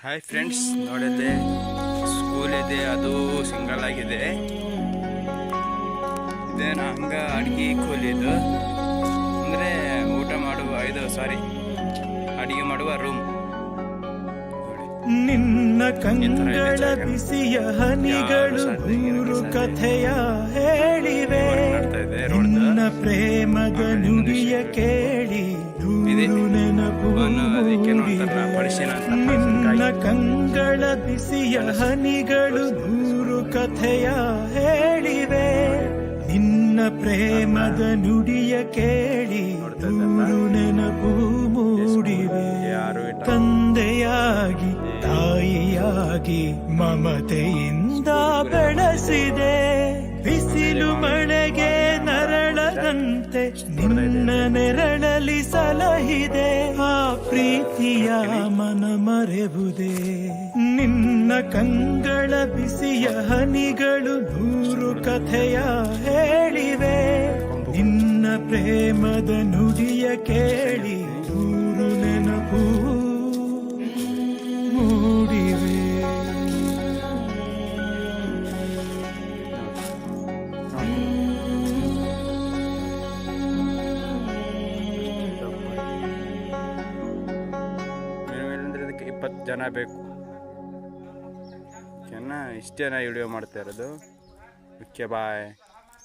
Hi friends ನೋಡಿದೆ school ಇದೆ ಅದು ಸಿಂಗಲ್ ಆಗಿದೆ. ಇದೇನು ಹಂಗ ಅಡುಗೆ ಕೂಲಿದು ಅಂದರೆ ಊಟ ಮಾಡುವ ಇದು ಸಾರಿ ಅಡುಗೆ ಮಾಡುವ ರೂಮ್ ನಿನ್ನ ಕಂಗಳ ಬಿಸಿಯ ಹನಿಗಳು ನೂರು ಕಥೆಯ ಪ್ರೇಮದ ನುಡಿಯ ಕೇಳಿ ನಿನ್ನ. ಕಂಗಳ ಬಿಸಿಯ ಹನಿಗಳು ದೂರು ಕಥೆಯ ಹೇಳಿವೆ. ನಿನ್ನ ಪ್ರೇಮದ ನುಡಿಯ ಕೇಳಿ ನೆನಪು ಮೂಡಿವೆ. ತಂದೆಯಾಗಿ ತಾಯಿಯಾಗಿ ಮಮತೆಯಿಂದ ನರಳದಂತೆ ನಿನ್ನ ನೆರಳಲಿ ಸಲಹಿದೆ, ಆ ಪ್ರೀತಿಯ ಮನ ಮರೆಬುದೇ ನಿನ್ನ ಕಂಗಳ ಬಿಸಿಯ ಹನಿಗಳು ನೂರು ಕಥೆಯ ಹೇಳಿವೆ. ನಿನ್ನ ಪ್ರೇಮದ ನುಡಿಯ ಕೇಳಿ ನೂರು ಜನ ಬೇಕು. ಓಕೆನಾ? ಇಷ್ಟು ಜನ ವಿಡಿಯೋ ಮಾಡ್ತಾ ಇರೋದು? Okay bye